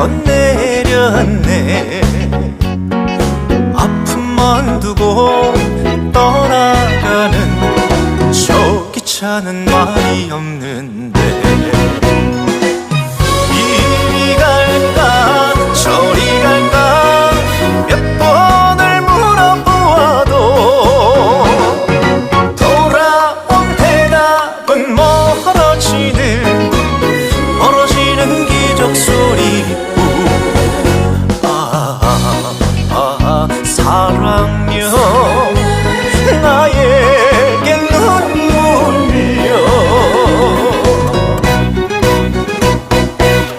넌 내렸네. 아픔만 두고 떠나가는 저 귀찮은 말이 없는데. 사랑여